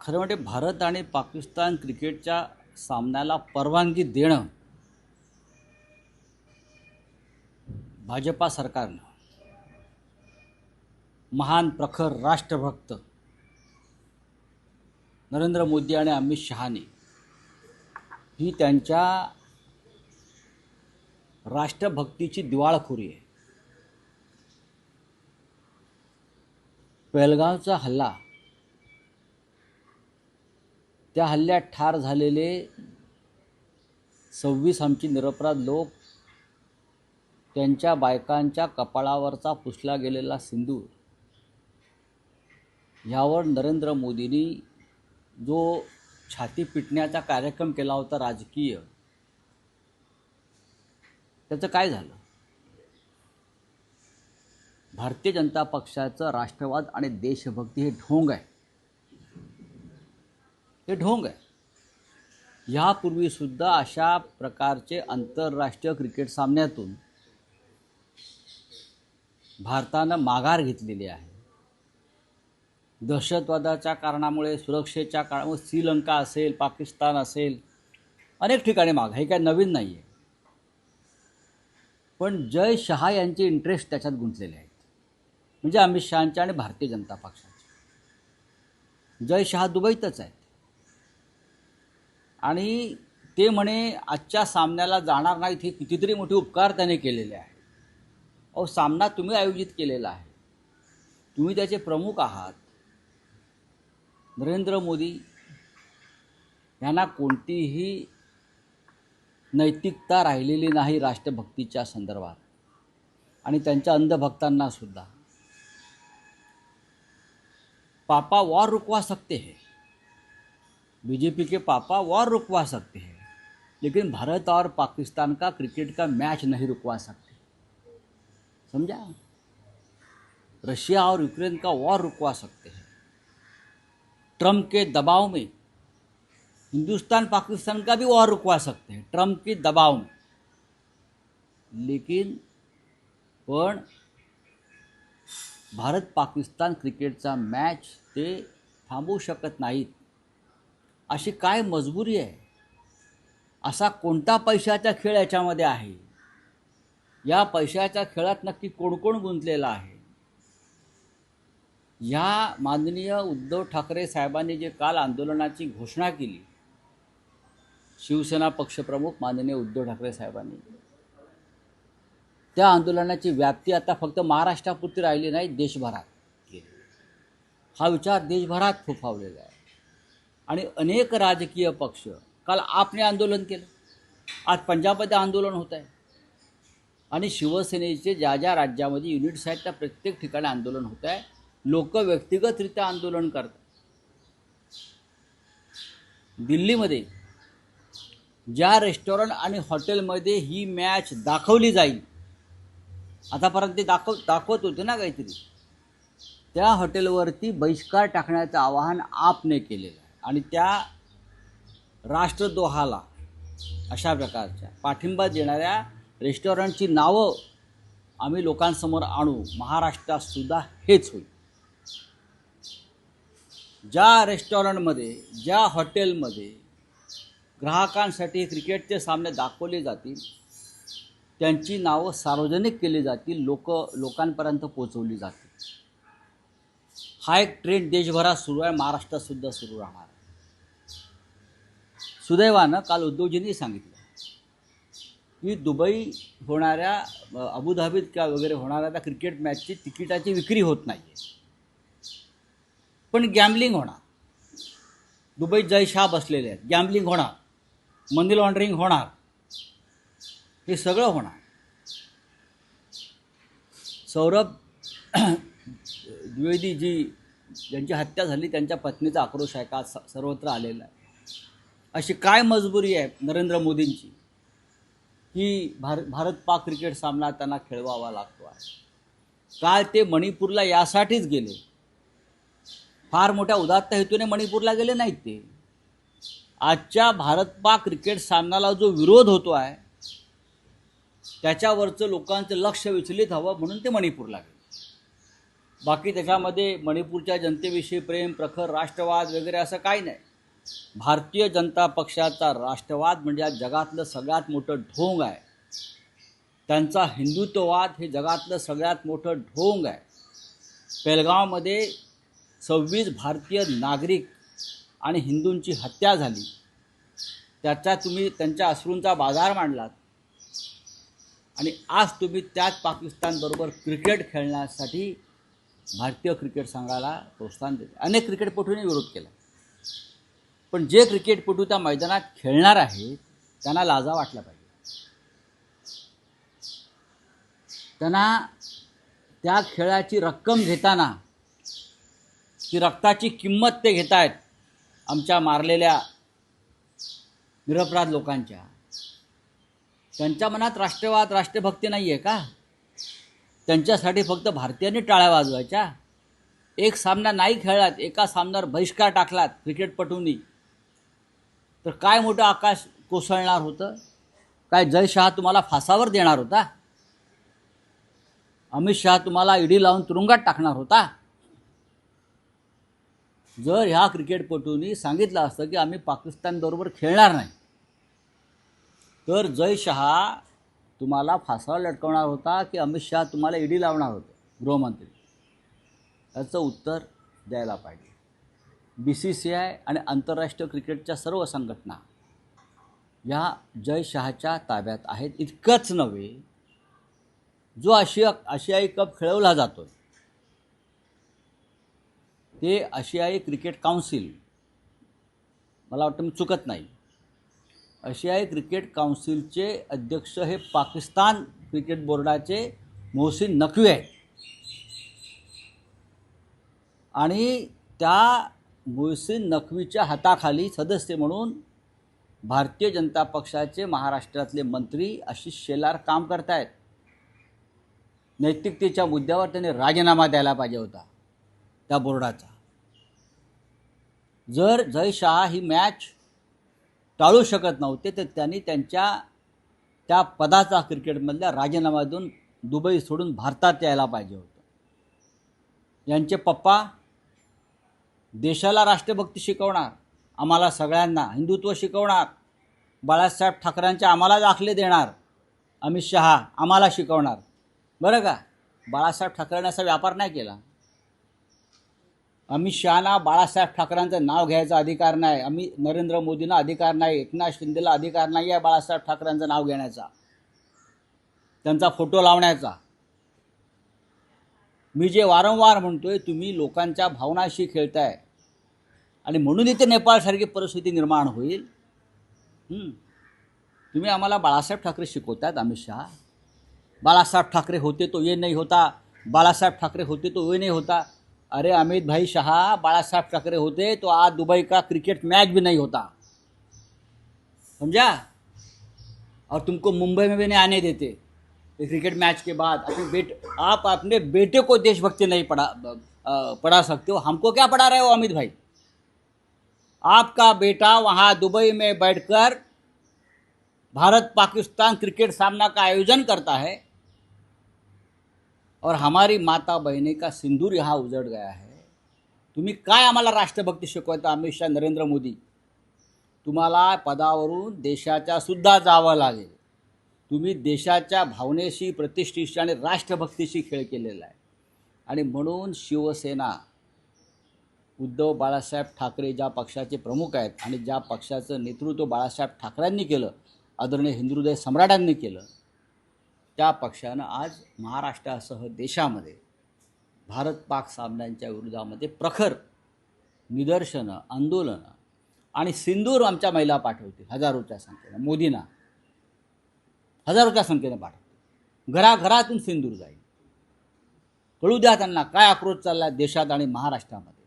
खरं म्हणजे भारत आणि पाकिस्तान क्रिकेटच्या सामन्याला परवानगी देणं भाजपा सरकारनं. महान प्रखर राष्ट्रभक्त नरेंद्र मोदी आणि अमित शहाने ही त्यांच्या राष्ट्रभक्तीची दिवाळखोरी आहे. पेलगावचा हल्ला त्या हल्ल्यात ठार झालेले सव्वीस आमची निरपराध लोक त्यांच्या बायकांच्या कपाळावरचा पुसला गेलेला सिंदूर. ह्यावर नरेंद्र मोदींनी जो छाती पिटण्याचा कार्यक्रम केला होता राजकीय त्याचं काय झालं? भारतीय जनता पक्षाचं राष्ट्रवाद आणि देशभक्ती हे ढोंग आहे. हे ढोंग आहे. यापूर्वीसुद्धा अशा प्रकारचे आंतरराष्ट्रीय क्रिकेट सामन्यातून भारतानं माघार घेतलेली आहे. दहशतवादाच्या कारणामुळे सुरक्षेच्या कारणामुळे श्रीलंका असेल पाकिस्तान असेल अनेक ठिकाणी माग हे काय नवीन नाही आहे पण जय शहा यांचे इंटरेस्ट त्याच्यात गुंतलेले आहेत. म्हणजे अमित शहाच्या आणि भारतीय जनता पक्षाचे. जय शहा दुबईतच आहे आणि ते म्हणे आजच्या सामन्याला जाणार नाहीत हे कितीतरी मोठे उपकार त्याने केलेले आहे अहो सामना तुम्ही आयोजित केलेला आहे. तुम्ही त्याचे प्रमुख आहात. नरेंद्र मोदी यांना कोणतीही नैतिकता राहिलेली नाही राष्ट्रभक्तीच्या संदर्भात. आणि त्यांच्या अंधभक्तांना सुद्धा. पापा वार रुकवा सकते हे. बीजेपी के पापा वॉर रुकवा सकते हैं लेकिन भारत और पाकिस्तान का क्रिकेट का मैच नहीं रुकवा सकते। समझा? रशिया और यूक्रेन का वॉर रुकवा सकते हैं। ट्रम्प के दबाव में हिंदुस्तान पाकिस्तान का भी वॉर रुकवा सकते हैं ट्रम्प के दबाव में। लेकिन पण भारत पाकिस्तान क्रिकेटचा मॅच ते थांबवू शकत नाहीत अशी काय मजबुरी आहे? असा कोणता पैशाचा खेळ याच्यामध्ये आहे? या पैशाच्या खेळात नक्की कोण कोण गुंतलेला आहे? या माननीय उद्धव ठाकरे साहेबांनी जे काल आंदोलनाची घोषणा केली शिवसेना पक्षप्रमुख माननीय उद्धव ठाकरे साहेबांनी. त्या आंदोलनाची व्याप्ती आता फक्त महाराष्ट्रापुरती राहिली नाही देशभरात हा विचार देशभरात फोफावलेला आहे. आणि अनेक राजकीय पक्ष काल आपने आंदोलन केलं. आज पंजाबमध्ये आंदोलन होत आहे. आणि शिवसेनेचे ज्या ज्या राज्यामध्ये युनिट्स आहेत त्या प्रत्येक ठिकाणी आंदोलन होत आहे. लोक व्यक्तिगतरित्या आंदोलन करतात. दिल्लीमध्ये ज्या रेस्टॉरंट आणि हॉटेलमध्ये ही मॅच दाखवली जाईल आतापर्यंत ते दाखव दाखवत होते ना काहीतरी त्या हॉटेलवरती बहिष्कार टाकण्याचं आवाहन आपने केलेलं आहे. आणि त्या राष्ट्रद्रोहाला अशा प्रकारच्या पाठिंबा देणाऱ्या रेस्टॉरंटची नावं आम्ही लोकांसमोर आणू महाराष्ट्रात सुद्धा हेच होईल. ज्या रेस्टॉरंटमध्ये ज्या हॉटेलमध्ये ग्राहकांसाठी क्रिकेटचे सामने दाखवले जातील त्यांची नावं सार्वजनिक केली जातील लोक लोकांपर्यंत पोचवली जातील. हा एक ट्रेंड देशभरात सुरू आहे महाराष्ट्रात सुद्धा सुरू राहणार. सुदैवानं काल उद्धवजींनी सांगितलं. की दुबई होणाऱ्या अबुधाबीत किंवा वगैरे होणाऱ्या त्या क्रिकेट मॅचची तिकिटाची विक्री होत नाही आहे पण गॅमलिंग होणार. दुबईत जय शाह बसलेले आहेत. गॅमलिंग होणार. मनी लॉन्ड्रिंग होणार. हे सगळं होणार. सौरभ द्विवेदी जी ज्यांची हत्या झाली त्यांच्या पत्नीचा आक्रोश आहे. का स- सर्वत्र आलेला आहे. अशी काय मजबुरी आहे नरेंद्र मोदींची? की भार भारत पाक क्रिकेट सामना त्यांना खेळवावा लागतो आहे. काल ते मणिपूरला यासाठीच गेले. फार मोठ्या उदात्त हेतूने मणिपूरला गेले नाहीत ते. आजच्या भारत पाक क्रिकेट सामन्याला जो विरोध होतो आहे त्याच्यावरचं लोकांचं लक्ष विचलित हवं म्हणून ते मणिपूरला गेले. बाकी त्याच्यामध्ये मणिपूरच्या जनतेविषयी प्रेम प्रखर राष्ट्रवाद वगैरे असं काही नाही. भारतीय जनता पक्षाचा राष्ट्रवाद म्हणजे आज जगातलं सगळ्यात मोठं ढोंग आहे. त्यांचा हिंदुत्ववाद हे जगातलं सगळ्यात मोठं ढोंग आहे. पेलगावमध्ये सव्वीस भारतीय नागरिक आणि हिंदूंची हत्या झाली. त्याचा तुम्ही त्यांच्या अश्रूंचा बाजार मांडलात. आणि आज तुम्ही त्याच पाकिस्तानबरोबर क्रिकेट खेळण्यासाठी भारतीय क्रिकेट संघाला प्रोत्साहन देते अनेक क्रिकेटपटूंनी विरोध केला. पण जे क्रिकेटपटू त्या मैदानात खेळणार आहेत त्यांना लाजा वाटला पाहिजे. त्यांना त्या खेळाची रक्कम घेताना ती रक्ताची किंमत ते घेत आहेत आमच्या मारलेल्या निरपराध लोकांच्या. त्यांच्या मनात राष्ट्रवाद राष्ट्रभक्ती नाही आहे का? त्यांच्यासाठी फक्त भारतीयांनी टाळ्या वाजवायच्या. एक सामना नाही खेळलात एका सामन्यावर बहिष्कार टाकलात क्रिकेटपटूंनी. तर काय मोठं आकाश कोसळणार होतं? काय जय शहा तुम्हाला फासावर देणार होता? अमित शहा तुम्हाला ईडी लावून तुरुंगात टाकणार होता? जर ह्या क्रिकेटपटूंनी सांगितलं असतं की आम्ही पाकिस्तानबरोबर खेळणार नाही तर जय शहा तुम्हाला फासावर लटकवणार होता की अमित शहा तुम्हाला ईडी लावणार होतं गृहमंत्री? याचं उत्तर द्यायला पाहिजे. बी सी सी आय आणि आंतरराष्ट्रीय क्रिकेटच्या सर्व संघटना या जय शहाच्या ताब्यात आहेत. इतकंच नव्हे जो आशिया आशियाई कप खेळवला जातो ते आशियाई क्रिकेट काउन्सिल मला वाटतं मी चुकत नाही आशियाई क्रिकेट काउन्सिलचे अध्यक्ष हे पाकिस्तान क्रिकेट बोर्डाचे मोहसिन नकवी आहेत. आणि त्या मोहसिन नकवीच्या हाताखाली सदस्य म्हणून भारतीय जनता पक्षाचे महाराष्ट्रातले मंत्री आशिष शेलार काम करतायत. नैतिकतेच्या मुद्द्यावर त्यांनी राजीनामा द्यायला पाहिजे होता त्या बोर्डाचा. जर जय शहा ही मॅच टाळू शकत नव्हते तर त्यांनी त्यांच्या त्या पदाचा क्रिकेटमधल्या राजीनामा देऊन दुबई सोडून भारतात यायला पाहिजे होतं. यांचे पप्पा देशाला राष्ट्रभक्ती शिकवणार आम्हाला सगळ्यांना हिंदुत्व शिकवणार बाळासाहेब ठाकरेंचे आम्हाला दाखले देणार अमित शहा आम्हाला शिकवणार. बरं का? बाळासाहेब ठाकरेंनी असा व्यापार नाही केला. अमित शहाना बाळासाहेब ठाकरेंचं नाव घ्यायचा अधिकार नाही अमित नरेंद्र मोदींना अधिकार नाही एकनाथ शिंदेला अधिकार नाही आहे बाळासाहेब ठाकरेंचं नाव घेण्याचा. त्यांचा फोटो लावण्याचा. मी जे वारंवार म्हणतोय तुम्ही लोकांच्या भावनाशी खेळताय. आणि म्हणून इथे नेपाळसारखी परिस्थिती निर्माण होईल. तुम्ही आम्हाला बाळासाहेब ठाकरे शिकवतात अमित शहा. बाळासाहेब ठाकरे होते तो ये नाही होता. बाळासाहेब ठाकरे होते तो ये नाही होता. अरे अमित भाई शहा बाळासाहेब ठाकरे होते तो आज दुबई का क्रिकेट मैच भी नहीं होता. समझा? और तुमको मुंबई में भी नहीं आने देते. क्रिकेट मैच के बाद अपने बेटे आप अपने बेटे को देशभक्ति नहीं पढ़ा पढ़ा सकते हो। हमको क्या पढ़ा रहे हो अमित भाई? आपका बेटा वहाँ दुबई में बैठकर भारत पाकिस्तान क्रिकेट सामना का आयोजन करता है और हमारी माता बहिणी का सिंदूर यहाँ उजड़ गया है। तुम्ही काय आम्हाला राष्ट्रभक्ती शिकवता अमित शाह नरेंद्र मोदी? तुम्हाला पदावरून देशाच्या सुद्धा जावं लागेल। तुम्ही देशाच्या भावनेशी प्रतिष्ठेशी आणि राष्ट्रभक्तीशी खेळ केलेला आहे. आणि म्हणून शिवसेना उद्धव बाळासाहेब ठाकरे ज्या पक्षाचे प्रमुख आहेत आणि ज्या पक्षाचं नेतृत्व बाळासाहेब ठाकरेंनी केलं आदरणीय हिंदुदय सम्राटांनी केलं त्या पक्षानं आज महाराष्ट्रासह देशामध्ये भारत पाक सामन्यांच्या विरोधामध्ये प्रखर निदर्शनं आंदोलनं आणि सिंदूर आमच्या महिला पाठवतील हजारोच्या संख्येनं मोदींना. हजारोच्या संख्येने पाठवतील घराघरातून सिंदूर जाईल. कळू द्या त्यांना काय आक्रोश चालला देशात आणि महाराष्ट्रामध्ये.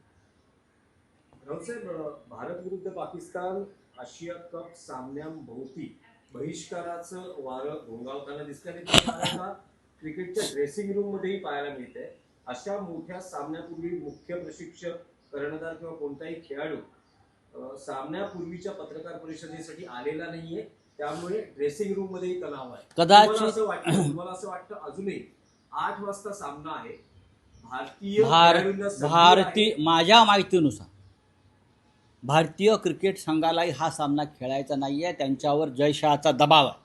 भारत विरुद्ध पाकिस्तान आशिया कप सामन्यांभोवती बहिष्काराचं वारं घोंगावताना दिसतंय आणि क्रिकेटच्या ड्रेसिंग रूम मध्येही पाहायला मिळतंय. अशा मोठ्या सामन्यापूर्वी मुख्य प्रशिक्षक कर्णधार किंवा कोणताही खेळाडू सामन्यापूर्वीच्या पत्रकार परिषदेसाठी आलेला नाहीये. त्यामुळे ड्रेसिंग रूम मध्येही तणाव आहे. कदाचित- असं वाटतं तुम्हाला असं वाटतं अजूनही आठ वाजता सामना आहे. भारतीय भार खेळाडूंना संधी भारतीय आहे. माझ्या माहितीनुसार भारतीय क्रिकेट संघालाही हा सामना खेळायचा नाही आहे त्यांच्यावर जयशहाचा दबाव आहे.